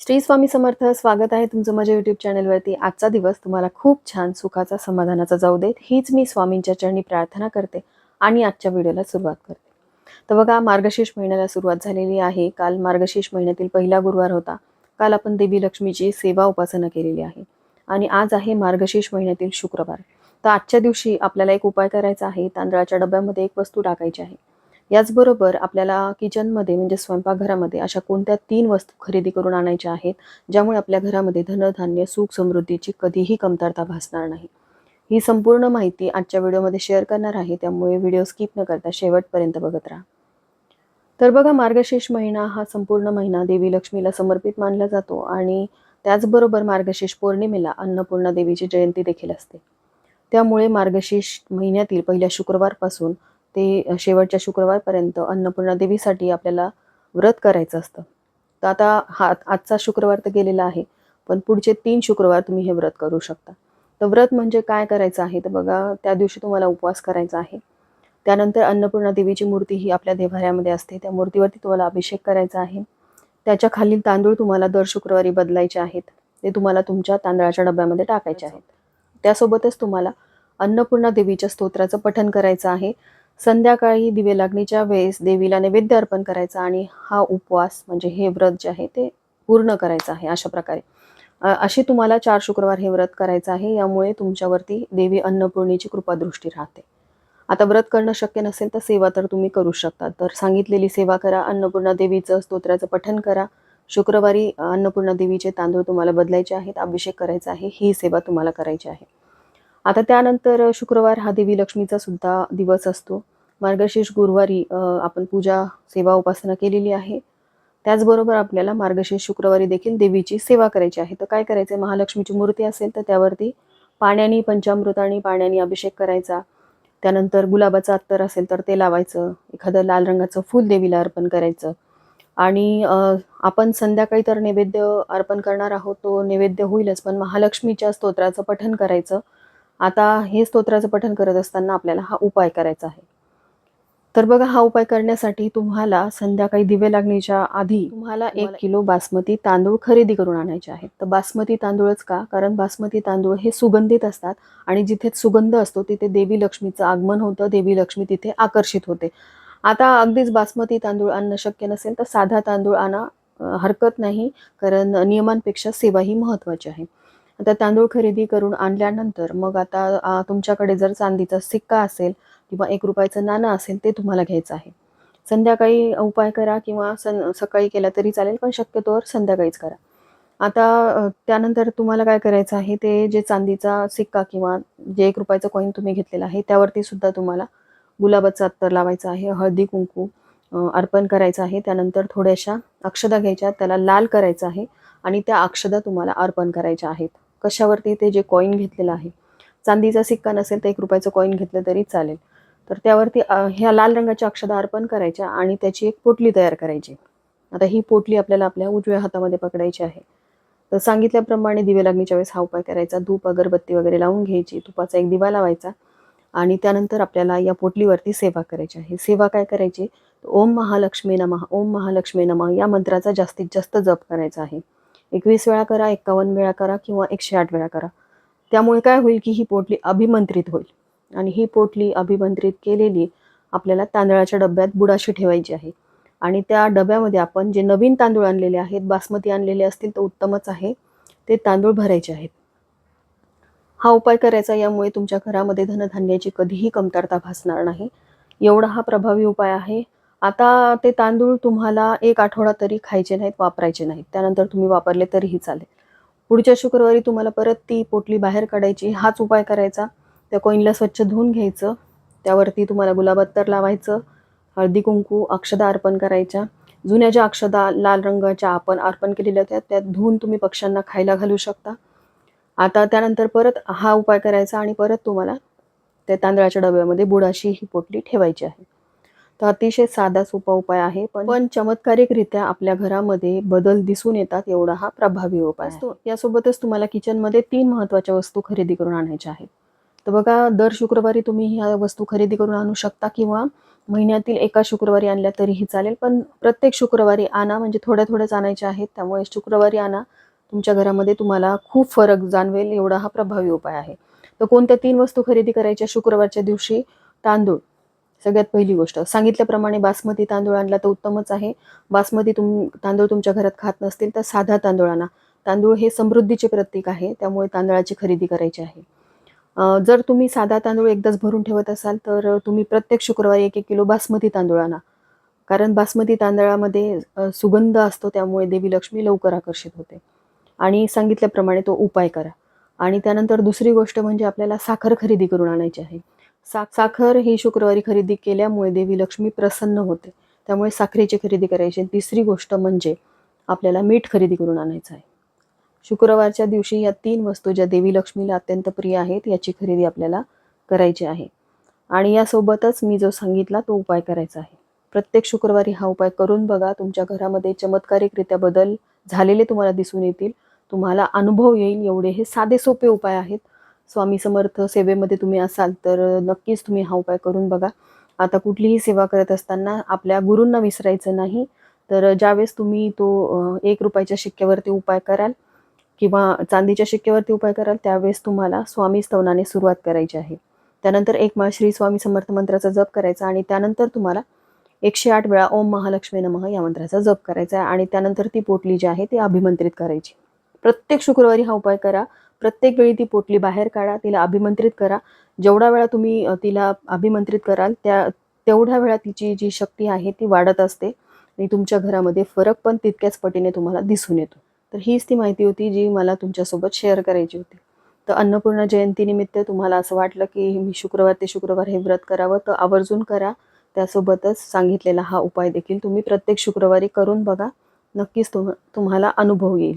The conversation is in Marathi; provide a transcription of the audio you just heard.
श्री स्वामी समर्थ स्वागत आहे तुमचं माझ्या युट्यूब चॅनलवरती आजचा दिवस तुम्हाला खूप छान सुखाचा समाधानाचा जाऊ देत. हीच मी स्वामींच्या चरणी प्रार्थना करते आणि आजच्या व्हिडिओला सुरुवात करते. तर बघा मार्गशीर्ष महिन्याला सुरुवात झालेली आहे. काल मार्गशीर्ष महिन्यातील पहिला गुरुवार होता. काल आपण देवी लक्ष्मीची सेवा उपासना केलेली आहे. आणि आज आहे मार्गशीर्ष महिन्यातील शुक्रवार. तर आजच्या दिवशी आपल्याला एक उपाय करायचा आहे. तांदळाच्या डब्यामध्ये एक वस्तू टाकायची आहे. याचबरोबर आपल्याला किचनमध्ये म्हणजे स्वयंपाकघरामध्ये अशा कोणत्या तीन वस्तू खरेदी करून आणायच्या आहेत ज्यामुळे आपल्या घरामध्ये धनधान्य सुख समृद्धीची कधीही कमतरता भासणार नाही. ही संपूर्ण माहिती आजच्या व्हिडिओमध्ये शेअर करणार आहे त्यामुळे व्हिडिओ स्किप न करता शेवटपर्यंत बघत राहा. तर बघा मार्गशीर्ष महिना हा संपूर्ण महिना देवी लक्ष्मीला समर्पित मानला जातो आणि त्याचबरोबर मार्गशीर्ष पौर्णिमेला अन्नपूर्णा देवीची जयंती देखील असते. त्यामुळे मार्गशीर्ष महिन्यातील पहिल्या शुक्रवारपासून ते शेवटच्या शुक्रवारपर्यंत अन्नपूर्णा देवीसाठी आपल्याला व्रत करायचं असतं. तर आता हा आजचा शुक्रवार तर गेलेला आहे पण पुढचे तीन शुक्रवार तुम्ही हे व्रत करू शकता. तर व्रत म्हणजे काय करायचं आहे? तर बघा त्या दिवशी तुम्हाला उपवास करायचा आहे. त्यानंतर अन्नपूर्णा देवीची मूर्ती ही आपल्या देवाऱ्यामध्ये असते. त्या मूर्तीवरती तुम्हाला अभिषेक करायचा आहे. त्याच्या खालील तांदूळ तुम्हाला दर शुक्रवारी बदलायचे आहेत. ते तुम्हाला तुमच्या तांदळाच्या डब्यामध्ये टाकायचे आहेत. त्यासोबतच तुम्हाला अन्नपूर्णा देवीच्या स्तोत्राचं पठण करायचं आहे. संध्याकाळी दिवे लागणीच्या वेळेस देवीला नैवेद्य अर्पण करायचा आणि हा उपवास म्हणजे हे व्रत जे आहे ते पूर्ण करायचं आहे अशा प्रकारे. असे तुम्हाला चार शुक्रवार हे व्रत करायचं आहे यामुळे तुमच्यावरती देवी अन्नपूर्णेची कृपादृष्टी राहते. आता व्रत करणं शक्य नसेल तर सेवा तर तुम्ही करू शकता. तर सांगितलेली सेवा करा अन्नपूर्णा देवीचं स्तोत्राचं पठन करा. शुक्रवारी अन्नपूर्णा देवीचे तांदूळ तुम्हाला बदलायचे आहेत अभिषेक करायचा आहे ही सेवा तुम्हाला करायची आहे. आता त्यानंतर शुक्रवार हा देवी लक्ष्मीचा सुद्धा दिवस असतो. मार्गशीर्ष गुरुवारी आपण पूजा सेवा उपासना केलेली आहे. त्याचबरोबर आपल्याला मार्गशीर्ष शुक्रवारी देखील देवीची सेवा करायची आहे. तर काय करायचं आहे महालक्ष्मीची मूर्ती असेल तर त्यावरती पाण्याने पंचामृताने पाण्याने अभिषेक करायचा. त्यानंतर गुलाबाचं अत्तर असेल तर ते लावायचं. एखादं लाल रंगाचं फूल देवीला अर्पण करायचं. आणि आपण संध्याकाळी तर नैवेद्य अर्पण करणार आहोत तो नैवेद्य होईलच. पण महालक्ष्मीच्या स्तोत्राचं पठण करायचं. आता हे स्तोत्राचं पठण करत असताना आपल्याला हा उपाय करायचा आहे. तर बघा हा उपाय करण्यासाठी तुम्हाला संध्याकाळी दिवे लागण्याच्या आधी तुम्हाला एक किलो बासमती तांदूळ खरेदी करून आणायचे आहेत. तर बासमती तांदूळच का? कारण बासमती तांदूळ हे सुगंधित असतात आणि जिथे सुगंध असतो तिथे देवी लक्ष्मीचं आगमन होतं देवी लक्ष्मी तिथे आकर्षित होते. आता अगदीच बासमती तांदूळ आणणं शक्य नसेल तर साधा तांदूळ आणा हरकत नाही कारण नियमांपेक्षा सेवा ही महत्त्वाची आहे. आता तांदूळ खरेदी करून आणल्यानंतर मग आता तुमच्याकडे जर चांदीचा सिक्का असेल किंवा एक रुपयाचं नाणं असेल ते तुम्हाला घ्यायचं आहे. संध्याकाळी उपाय करा किंवा सं सकाळी केला तरी चालेल पण शक्यतोवर संध्याकाळीच करा. आता त्यानंतर तुम्हाला काय करायचं आहे ते जे चांदीचा सिक्का किंवा जे एक रुपयाचं कॉईन तुम्ही घेतलेलं आहे त्यावरती सुद्धा तुम्हाला गुलाबाचं अत्तर लावायचं आहे हळदी कुंकू अर्पण करायचं आहे त्यानंतर थोड्याशा अक्षदा घ्यायच्या त्याला लाल करायचं आहे आणि त्या अक्षदा तुम्हाला अर्पण करायच्या आहेत. कशावरती ते जे कॉईन घेतलेलं आहे. चांदीचा सिक्का नसेल तर एक रुपयाचं कॉईन घेतलं तरी चालेल. तर त्यावरती ह्या लाल रंगाच्या अक्षदा अर्पण करायच्या आणि त्याची एक पोटली तयार करायची. आता ही पोटली आपल्याला आपल्या उजव्या हातामध्ये पकडायची आहे. तर सांगितल्याप्रमाणे दिवे लागणीच्या वेळेस हा उपाय करायचा. धूप अगरबत्ती वगैरे लावून घ्यायची. तुपाचा एक दिवा लावायचा. आणि त्यानंतर आपल्याला या पोटलीवरती सेवा करायची आहे. सेवा काय करायची? ओम महालक्ष्मी नमः ओम महालक्ष्मी नमः या मंत्राचा जास्तीत जास्त जप करायचा आहे. एकवीस वेळा करा एकावन्न वेळा करा किंवा एकशे आठ वेळा करा. त्यामुळे काय होईल की ही पोटली अभिमंत्रित होईल. आणि ही पोटली अभिमंत्रित केलेली आपल्याला तांदळाच्या डब्यात बुडाशी ठेवायची आहे. आणि त्या डब्यामध्ये आपण जे नवीन तांदूळ आणलेले आहेत बासमती आणलेले असतील तर उत्तमच आहे. ते तांदूळ भरायचे आहेत. हा उपाय करायचा यामुळे तुमच्या घरामध्ये धनधान्याची कधीही कमतरता भासणार नाही. एवढा हा प्रभावी उपाय आहे. आता ते तांदूळ तुम्हाला एक आठवडा तरी खायचे नाहीत वापरायचे नाहीत. त्यानंतर तुम्ही वापरले तरीही चालेल. पुढच्या शुक्रवारी तुम्हाला परत ती पोटली बाहेर काढायची. हाच उपाय करायचा. त्या कोईनला स्वच्छ धुवून घ्यायचं. त्यावरती तुम्हाला गुलाबत्तर लावायचं. हळदी कुंकू अक्षदा अर्पण करायच्या. जुन्या ज्या अक्षदा लाल रंगाच्या आपण अर्पण केलेल्या त्या त्यात धुवून तुम्ही पक्ष्यांना खायला घालू शकता. आता त्यानंतर परत हा उपाय करायचा आणि परत तुम्हाला त्या तांदळाच्या डब्यामध्ये बुडाशी ही पोटली ठेवायची आहे. तर अतिशय साधा सोपा उपाय आहे. पण पण चमत्कारिकरित्या आपल्या घरामध्ये बदल दिसून येतात एवढा हा प्रभावी उपाय असतो. यासोबतच तुम्हाला किचनमध्ये तीन महत्त्वाच्या वस्तू खरेदी करून आणायच्या आहेत. तर बघा दर शुक्रवारी तुम्ही ह्या वस्तू खरेदी करून आणू शकता किंवा महिन्यातील एका शुक्रवारी आणल्या तरीही चालेल. पण प्रत्येक शुक्रवारी आणा म्हणजे थोड्या थोड्याच आणायच्या आहेत. त्यामुळे शुक्रवारी आणा तुमच्या घरामध्ये तुम्हाला खूप फरक जाणवेल. एवढा हा प्रभावी उपाय आहे. तर कोणत्या तीन वस्तू खरेदी करायच्या शुक्रवारच्या दिवशी? तांदूळ. सगळ्यात पहिली गोष्ट. सांगितल्याप्रमाणे बासमती तांदूळ आणला तर उत्तमच आहे. बासमती तुम तांदूळ तुमच्या घरात खात नसतील तर साधा तांदूळ आणा. तांदूळ हे समृद्धीचे प्रतीक आहे त्यामुळे तांदळाची खरेदी करायची आहे. जर तुम्ही साधा तांदूळ एकदाच भरून ठेवत असाल तर तुम्ही प्रत्येक शुक्रवारी एक एक किलो बासमती तांदूळ आणा. कारण बासमती तांदळामध्ये सुगंध असतो त्यामुळे देवी लक्ष्मी लवकर आकर्षित होते. आणि सांगितल्याप्रमाणे तो उपाय करा. आणि त्यानंतर दुसरी गोष्ट म्हणजे आपल्याला साखर खरेदी करून आणायची आहे. सा साखर ही शुक्रवारी खरेदी केल्यामुळे देवी लक्ष्मी प्रसन्न होते. त्यामुळे साखरेची खरेदी करायची. तिसरी गोष्ट म्हणजे आपल्याला मीठ खरेदी करून आणायचं आहे. शुक्रवारच्या दिवशी या तीन वस्तू ज्या देवी लक्ष्मीला अत्यंत प्रिय आहेत याची खरेदी आपल्याला करायची आहे. आणि यासोबतच मी जो सांगितला तो उपाय करायचा आहे. प्रत्येक शुक्रवारी हा उपाय करून बघा. तुमच्या घरामध्ये चमत्कारिकरित्या बदल झालेले तुम्हाला दिसून येतील. तुम्हाला अनुभव येईल. एवढे हे साधे सोपे उपाय आहेत. स्वामी समर्थ सेवेमध्ये तुम्ही असाल तर नक्कीच तुम्ही हा उपाय करून बघा. आता कुठलीही सेवा करत असताना आपल्या गुरूंना विसरायचं नाही. तर ज्यावेळेस तुम्ही तो एक रुपयाच्या शिक्क्यावरती उपाय कराल किंवा चांदीच्या शिक्क्यावरती उपाय कराल त्यावेळेस तुम्हाला स्वामी स्तवनाने सुरुवात करायची आहे. त्यानंतर एक माळ श्री स्वामी समर्थ मंत्राचा जप करायचा आणि त्यानंतर तुम्हाला एकशे आठ वेळा ओम महालक्ष्मी नमः या मंत्राचा जप करायचा आहे आणि त्यानंतर ती पोटली जी आहे ती अभिमंत्रित करायची. प्रत्येक शुक्रवारी हा उपाय करा. प्रत्येक वेळी ती पोटली बाहेर काढा तिला अभिमंत्रित करा. जेवढा वेळा तुम्ही तिला अभिमंत्रित कराल त्या तेवढ्या वेळा तिची जी शक्ती आहे ती वाढत असते आणि तुमच्या घरामध्ये फरक पण तितक्याच पटीने तुम्हाला दिसून येतो. तर हीच ती माहिती होती जी मला तुमच्यासोबत शेअर करायची होती. तर अन्नपूर्णा जयंतीनिमित्त तुम्हाला असं वाटलं की मी शुक्रवार ते शुक्रवार हे व्रत करावं तर आवर्जून करा. त्यासोबतच सांगितलेला हा उपाय देखील तुम्ही प्रत्येक शुक्रवारी करून बघा. नक्कीच तुम तुम्हाला अनुभव येईल.